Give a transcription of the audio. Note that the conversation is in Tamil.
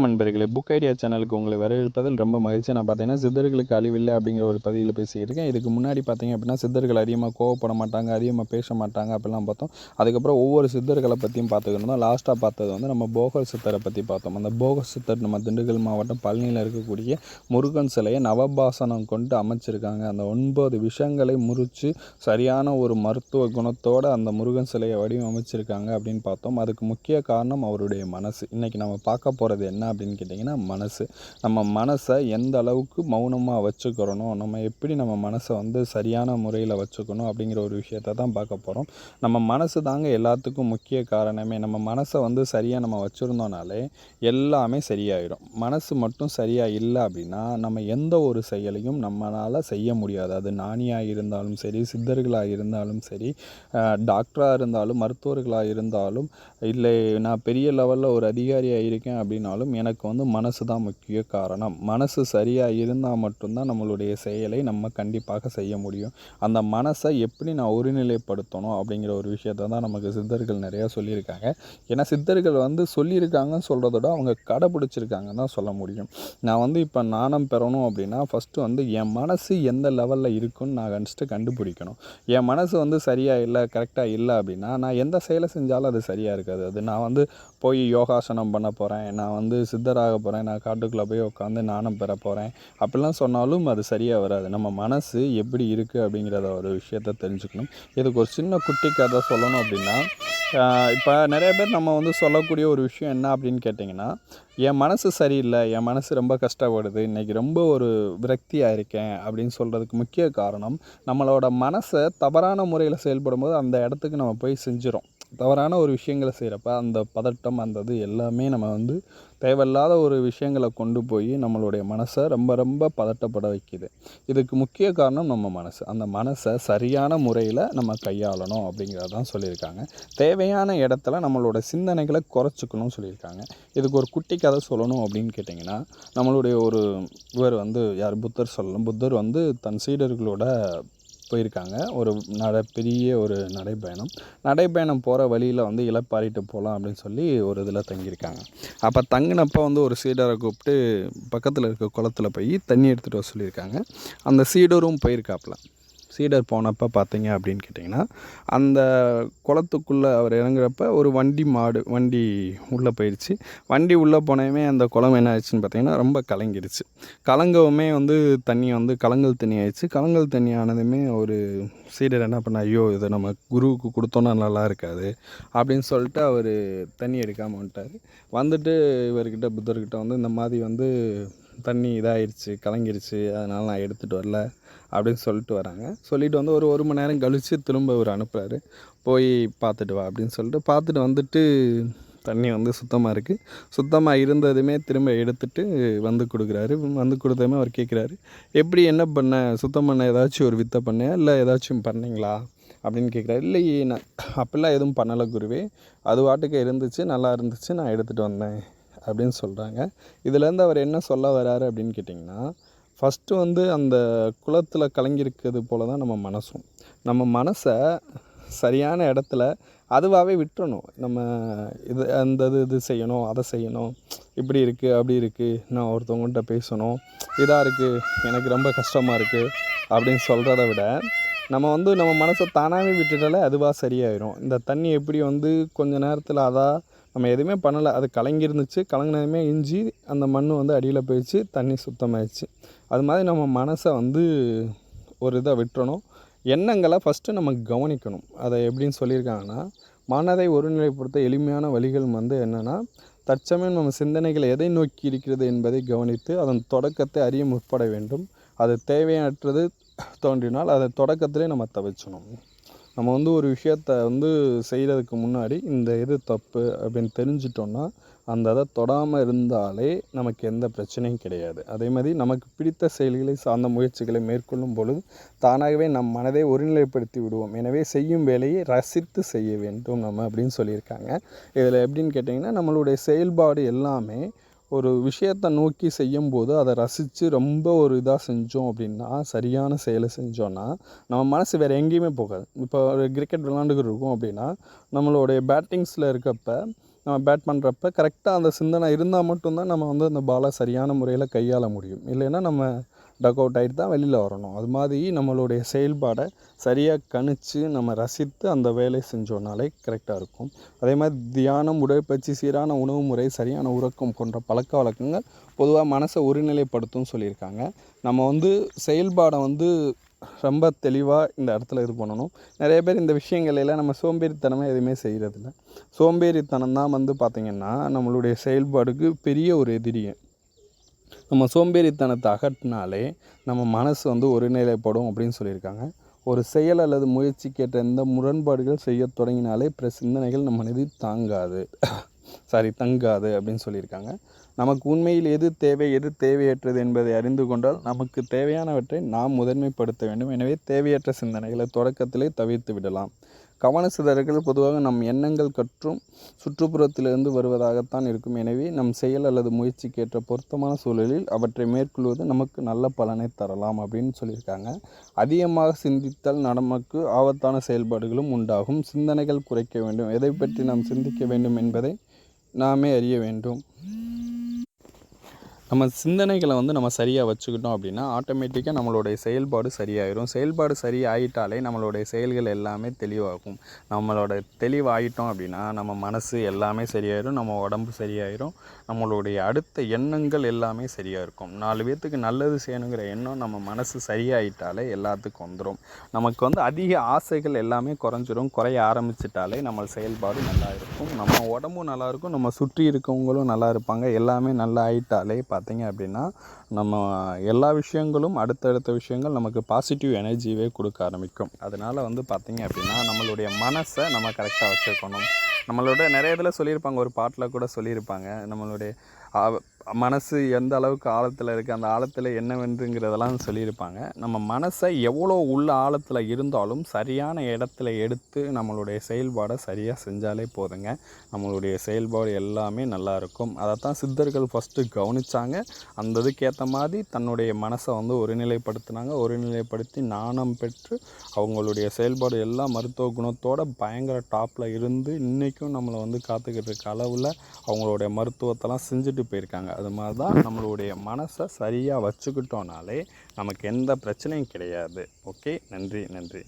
நண்பர்களே புக் ஐடியா சேனலுக்கு உங்களை வரவேற்பதில் ரொம்ப மகிழ்ச்சி. நான் பார்த்தீங்கன்னா சித்தர்களுக்கு அழிவில்லை அப்படிங்கிற ஒரு பதிவில் பேசிக்கிட்டு இருக்கேன் இதுக்கு முன்னாடி பார்த்தீங்க அப்படின்னா சித்தர்கள் அதிகமாக கோவப்பட மாட்டாங்க அதிகமாக பேச மாட்டாங்க அப்படிலாம் பார்த்தோம். அதுக்கப்புறம் ஒவ்வொரு சித்தர்களை பற்றியும் பார்த்துக்கணும் லாஸ்ட்டாக பார்த்தது வந்து நம்ம போகர் சித்தரை பற்றி பார்த்தோம். அந்த போகர் சித்தர் நம்ம திண்டுக்கல் மாவட்டம் பழனியில் இருக்கக்கூடிய முருகன் சிலையை நவபாசனம் கொண்டு அமைச்சிருக்காங்க. அந்த ஒன்பது விஷயங்களை முறித்து சரியான ஒரு மருத்துவ குணத்தோடு அந்த முருகன் சிலையை வடிவமைச்சிருக்காங்க அப்படின்னு பார்த்தோம். அதுக்கு முக்கிய காரணம் அவருடைய மனசு. இன்றைக்கி நம்ம பார்க்க போகிறது என்ன என்ன அப்படின்னு கேட்டிங்கன்னா மனசு. நம்ம மனசை எந்த அளவுக்கு மௌனமாக வச்சுக்கிறணும் நம்ம எப்படி நம்ம மனசை வந்து சரியான முறையில் வச்சுக்கணும் அப்படிங்கிற ஒரு விஷயத்த தான் பார்க்க போகிறோம் நம்ம மனசு தாங்க எல்லாத்துக்கும் முக்கிய காரணமே. நம்ம மனசை வந்து சரியாக நம்ம வச்சுருந்தோனாலே எல்லாமே சரியாயிடும் மனசு மட்டும் சரியாக இல்லை அப்படின்னா நம்ம எந்த ஒரு செயலையும் நம்மளால் செய்ய முடியாது. அது நாணியாக இருந்தாலும் சரி சித்தர்களாக இருந்தாலும் சரி டாக்டராக இருந்தாலும் மருத்துவர்களாக இருந்தாலும் இல்லை நான் பெரிய லெவலில் ஒரு அதிகாரியாக இருக்கேன் அப்படின்னாலும் எனக்கு வந்து மனசு தான் முக்கிய காரணம். மனசு சரியாக இருந்தால் மட்டும்தான் நம்மளுடைய செயலை நம்ம கண்டிப்பாக செய்ய முடியும். அந்த மனசை எப்படி நான் ஒருநிலைப்படுத்தணும் அப்படிங்கிற ஒரு விஷயத்த தான் நமக்கு சித்தர்கள் நிறையா சொல்லியிருக்காங்க. ஏன்னா சித்தர்கள் வந்து சொல்லியிருக்காங்கன்னு சொல்கிறத விட அவங்க கடைப்பிடிச்சிருக்காங்கன்னு தான் சொல்ல முடியும். நான் வந்து இப்போ நாணம் பெறணும் அப்படின்னா ஃபஸ்ட்டு வந்து என் மனசு எந்த லெவலில் இருக்குன்னு நான் ஃபஸ்ட்டு கண்டுபிடிக்கணும். என் மனசு வந்து சரியாக இல்லை கரெக்டாக இல்லை அப்படின்னா நான் எந்த செயலை செஞ்சாலும் அது சரியாக இருக்காது. அது நான் வந்து போய் யோகாசனம் பண்ண போகிறேன் நான் வந்து சித்தராக போகிறேன் நான் காட்டுக்குள்ளே போய் உட்காந்து நாணம் பெற போகிறேன் அப்படிலாம் சொன்னாலும் அது சரியாக வராது. நம்ம மனசு எப்படி இருக்குது அப்படிங்கிறத ஒரு விஷயத்த தெரிஞ்சுக்கணும். இதுக்கு ஒரு சின்ன குட்டி கதை சொல்லணும் அப்படின்னா இப்போ நிறைய பேர் நம்ம வந்து சொல்லக்கூடிய ஒரு விஷயம் என்ன அப்படின்னு கேட்டிங்கன்னா என் மனசு சரியில்லை. என் மனசு ரொம்ப கஷ்டப்படுது. இன்றைக்கி ரொம்ப ஒரு விரக்தியாக இருக்கேன் அப்படின்னு சொல்கிறதுக்கு முக்கிய காரணம் நம்மளோட மனசை தவறான முறையில் செயல்படும் போது அந்த இடத்துக்கு நம்ம போய் செஞ்சிடும் தவறான ஒரு விஷயங்களை செய்கிறப்ப அந்த பதட்டம் அந்த இது எல்லாமே நம்ம வந்து தேவையில்லாத ஒரு விஷயங்களை கொண்டு போய் நம்மளுடைய மனசை ரொம்ப ரொம்ப பதட்டப்பட வைக்கிது. இதுக்கு முக்கிய காரணம் நம்ம மனசு. அந்த மனசை சரியான முறையில் நம்ம கையாளணும் அப்படிங்கிறதான் சொல்லியிருக்காங்க. தேவையான இடத்துல நம்மளோட சிந்தனைகளை குறைச்சிக்கணும்னு சொல்லியிருக்காங்க. இதுக்கு ஒரு குட்டி கதை சொல்லணும் அப்படின்னு கேட்டிங்கன்னா நம்மளுடைய ஒரு இவர் வந்து யார்? புத்தர் சொல்லணும். புத்தர் வந்து தன் சீடர்களோட போயிருக்காங்க. ஒரு நட பெரிய ஒரு நடைப்பயணம். நடைப்பயணம் போகிற வழியில் வந்து இலப்பாரிட்டு போகலாம் அப்படின்னு சொல்லி ஒரு இதில் தங்கியிருக்காங்க. அப்போ தங்கினப்போ வந்து ஒரு சீடரை கூப்பிட்டு பக்கத்தில் இருக்க குளத்தில் போய் தண்ணி எடுத்துகிட்டு வர சொல்லியிருக்காங்க. அந்த சீடரும் போயிருக்காப்புல. சீடர் போனப்போ பார்த்தீங்க அப்படின்னு கேட்டிங்கன்னா அந்த குளத்துக்குள்ளே அவர் இறங்குறப்ப ஒரு வண்டி மாடு வண்டி உள்ளே போயிடுச்சு வண்டி உள்ளே போனவுமே அந்த குளம் என்ன ஆயிடுச்சுன்னு பார்த்தீங்கன்னா ரொம்ப கலங்கிடுச்சு கலங்கவுமே வந்து தண்ணி வந்து கலங்கல் தண்ணி ஆயிடுச்சு. கலங்கல் தண்ணி ஆனதுமே ஒரு சீடர் என்ன பண்ண ஐயோ இதை நம்ம குருவுக்கு கொடுத்தோன்னா நல்லா இருக்காது அப்படின்னு சொல்லிட்டு அவர் தண்ணி எடுக்காமல் வந்துட்டார். வந்துட்டு இவர்கிட்ட புத்தர்கிட்ட வந்து இந்த மாதிரி வந்து தண்ணி இதாகிடுச்சு கலங்கிருச்சு அதனால் நான் எடுத்துகிட்டு வரல அப்படின்னு சொல்லிட்டு வராங்க. சொல்லிட்டு வந்து ஒரு ஒரு மணி நேரம் கழித்து திரும்ப அவர் அனுப்புகிறாரு போய் பார்த்துட்டு வா அப்படின்னு சொல்லிட்டு பார்த்துட்டு வந்துட்டு தண்ணி வந்து சுத்தமாக இருக்குது சுத்தமாக இருந்ததுமே திரும்ப எடுத்துகிட்டு வந்து கொடுக்குறாரு. வந்து கொடுத்ததுமே அவர் கேட்குறாரு எப்படி என்ன பண்ண? சுத்தம் பண்ண ஏதாச்சும் ஒரு வித்தை பண்ணேன் இல்லை ஏதாச்சும் பண்ணிங்களா? அப்படின்னு கேட்குறாரு இல்லையே நான் அப்படிலாம் எதுவும் பண்ணலை குருவே. அது வாட்டுக்கு இருந்துச்சு நல்லா இருந்துச்சு நான் எடுத்துகிட்டு வந்தேன். அப்படின்னு சொல்கிறாங்க இதுலேருந்து அவர் என்ன சொல்ல வராரு அப்படின்னு கேட்டிங்கன்னா ஃபஸ்ட்டு வந்து அந்த குளத்தில் கலங்கியிருக்கிறது போல தான் நம்ம மனசும். நம்ம மனசை சரியான இடத்துல அதுவாகவே விட்டுறணும். நம்ம இது அந்த இது இது செய்யணும் அதை செய்யணும். இப்படி இருக்குது அப்படி இருக்குது நான் ஒருத்தவங்கள்ட்ட பேசணும். இதாக இருக்குது எனக்கு ரொம்ப கஷ்டமாக இருக்குது அப்படின்னு சொல்கிறத விட நம்ம வந்து நம்ம மனசை தானாகவே விட்டுட்டாலே அதுவாக சரியாயிடும் இந்த தண்ணி எப்படி வந்து கொஞ்ச நேரத்தில் அதாக நம்ம எதுவுமே பண்ணலை. அது கலங்கிருந்துச்சு. கலங்கினதுமே இஞ்சி அந்த மண் வந்து அடியில் போயிடுச்சு. தண்ணி சுத்தமாயிடுச்சு. அது மாதிரி நம்ம மனசை வந்து ஒரு இதை விட்டுறணும். எண்ணங்களை ஃபஸ்ட்டு நம்ம கவனிக்கணும். அதை எப்படின்னு சொல்லியிருக்காங்கன்னா மனதை ஒருநிலைப்படுத்த எளிமையான வழிகள் வந்து என்னென்னா தற்சமயம் நம்ம சிந்தனைகள் எதை நோக்கி இருக்கிறது என்பதை கவனித்து அதன் தொடக்கத்தை அறிய முற்பட வேண்டும். அது தேவையற்றது தோன்றினால் அதை தொடக்கத்திலே நம்ம தவிச்சணும் நம்ம வந்து ஒரு விஷயத்த வந்து செய்கிறதுக்கு முன்னாடி இந்த இது தப்பு அப்படின்னு தெரிஞ்சிட்டோன்னா அந்த இதை தொடாமல் இருந்தாலே நமக்கு எந்த பிரச்சனையும் கிடையாது. அதே மாதிரி நமக்கு பிடித்த செயல்களை சார்ந்த முயற்சிகளை மேற்கொள்ளும் பொழுது தானாகவே நம் மனதை ஒருநிலைப்படுத்தி விடுவோம். எனவே செய்யும் வேலையை ரசித்து செய்ய வேண்டும் நம்ம அப்படின்னு சொல்லியிருக்காங்க. இதில் எப்படின்னு கேட்டிங்கன்னா நம்மளுடைய செயல்பாடு எல்லாமே ஒரு விஷயத்தை நோக்கி செய்யும்போது அதை ரசித்து ரொம்ப ஒரு இதாக செஞ்சோம் அப்படின்னா சரியான செயலை செஞ்சோன்னா நம்ம மனசு வேறு எங்கேயுமே போகாது. இப்போ ஒரு கிரிக்கெட் விளாண்டுக்கிட்டு இருக்கோம் அப்படின்னா நம்மளுடைய பேட்டிங்ஸில் இருக்கப்போ நம்ம பேட் பண்ணுறப்ப கரெக்டாக அந்த சிந்தனை இருந்தால் மட்டும்தான் நம்ம வந்து அந்த பாலை சரியான முறையில் கையாள முடியும். இல்லைன்னா நம்ம டக் அவுட் ஆகிட்டு தான் வெளியில் வரணும். அது மாதிரி நம்மளுடைய செயல்பாடை சரியாக கணித்து நம்ம ரசித்து அந்த வேலையை செஞ்சோன்னாலே கரெக்டாக இருக்கும். அதே மாதிரி தியானம் உடற்பயிற்சி சீரான உணவு முறை சரியான உறக்கம் போன்ற பழக்க வழக்கங்கள் பொதுவாக மனசை ஒருநிலைப்படுத்தும் சொல்லியிருக்காங்க. நம்ம வந்து செயல்பாடை வந்து ரொம்ப தெளிவாக இந்த இடத்துல இது பண்ணணும். நிறைய பேர் இந்த விஷயங்களெல்லாம் நம்ம சோம்பேறித்தனமாக எதுவுமே செய்கிறதில்ல சோம்பேறித்தனம் தான் வந்து பார்த்திங்கன்னா நம்மளுடைய செயல்பாடுக்கு பெரிய ஒரு எதிரியை நம்ம சோம்பேறித்தனத்தை அகற்றினாலே நம்ம மனசு வந்து ஒருநிலைப்படும் அப்படின்னு சொல்லியிருக்காங்க. ஒரு செயல் அல்லது முயற்சிக்கேற்ற எந்த முரண்பாடுகள் செய்ய தொடங்கினாலே பிற சிந்தனைகள் நம்ம மனதில் தாங்காது. சாரி தங்காது அப்படின்னு சொல்லியிருக்காங்க. நமக்கு உண்மையில் எது தேவை எது தேவையற்றது என்பதை அறிந்து கொண்டால் நமக்கு தேவையானவற்றை நாம் முதன்மைப்படுத்த வேண்டும். எனவே தேவையற்ற சிந்தனைகளை தொடக்கத்திலே தவிர்த்து விடலாம். கவன சிதறல்கள் பொதுவாக நம் எண்ணங்கள் கற்றும் சுற்றுப்புறத்திலிருந்து வருவதாகத்தான் இருக்கும். எனவே நம் செயல் அல்லது முயற்சிக்கேற்ற பொருத்தமான சூழலில் அவற்றை மேற்கொள்வது நமக்கு நல்ல பலனை தரலாம் அப்படின்னு சொல்லியிருக்காங்க. அதிகமாக சிந்தித்தால் நமக்கு ஆபத்தான செயல்பாடுகளும் உண்டாகும். சிந்தனைகள் குறைக்க வேண்டும். எதை பற்றி நாம் சிந்திக்க வேண்டும் என்பதை நாமே அறிய வேண்டும். நம்ம சிந்தனைகளை வந்து நம்ம சரியாக வச்சுக்கிட்டோம் அப்படின்னா ஆட்டோமேட்டிக்காக நம்மளுடைய செயல்பாடு சரியாயிரும். செயல்பாடு சரியாயிட்டாலே நம்மளுடைய செயல்கள் எல்லாமே தெளிவாகும். நம்மளோட தெளிவாயிட்டோம் அப்படின்னா நம்ம மனசு எல்லாமே சரியாயிரும் நம்ம உடம்பு சரியாயிரும் நம்மளுடைய அடுத்த எண்ணங்கள் எல்லாமே சரியாக இருக்கும். நாலு பேர்த்துக்கு நல்லது செய்யணுங்கிற எண்ணம் நம்ம மனசு சரியாயிட்டாலே எல்லாத்துக்கும் வந்துடும் நமக்கு வந்து அதிக ஆசைகள் எல்லாமே குறைஞ்சிரும். குறைய ஆரம்பிச்சிட்டாலே நம்ம செயல்பாடு நல்லா இருக்கும். நம்ம உடம்பும் நல்லாயிருக்கும் நம்ம சுற்றி இருக்கவங்களும் நல்லா இருப்பாங்க. எல்லாமே நல்லா ஆயிட்டாலே பார்த்தீங்க அப்படின்னா நம்ம எல்லா விஷயங்களும் அடுத்தடுத்த விஷயங்கள் நமக்கு பாசிட்டிவ் எனர்ஜியவே கொடுக்க ஆரம்பிக்கும். அதனால் வந்து பார்த்தீங்க அப்படின்னா நம்மளுடைய மனசை நம்ம கரெக்டாக வச்சுருக்கணும். நம்மளோட நிறைய இதில் சொல்லியிருப்பாங்க ஒரு பாட்டில் கூட சொல்லியிருப்பாங்க நம்மளுடைய மனசு எந்த அளவுக்கு ஆழத்தில் இருக்குது அந்த ஆழத்தில் என்னவென்றுங்கிறதெல்லாம் சொல்லியிருப்பாங்க. நம்ம மனசை எவ்வளோ உள்ள ஆழத்தில் இருந்தாலும் சரியான இடத்துல எடுத்து நம்மளுடைய செயல்பாடை சரியாக செஞ்சாலே போதுங்க. நம்மளுடைய செயல்பாடு எல்லாமே நல்லாயிருக்கும் அதைத்தான் சித்தர்கள் ஃபஸ்ட்டு கவனிச்சாங்க. அந்த இதுக்கேற்ற மாதிரி தன்னுடைய மனசை வந்து ஒருநிலைப்படுத்தினாங்க. ஒருநிலைப்படுத்தி நாணம் பெற்று அவங்களுடைய செயல்பாடு எல்லாம் மருத்துவ குணத்தோட பயங்கர டாப்பில் இருந்து இன்றைக்கும் நம்மளை வந்து காத்துக்கிட்டு இருக்க அளவில் அவங்களுடைய மருத்துவத்தெல்லாம் செஞ்சுட்டு போயிருக்காங்க. அது மாதிரி தான் நம்மளுடைய மனசை சரியாக வச்சுக்கிட்டோனாலே நமக்கு எந்த பிரச்சனையும் கிடையாது. ஓகே? நன்றி நன்றி.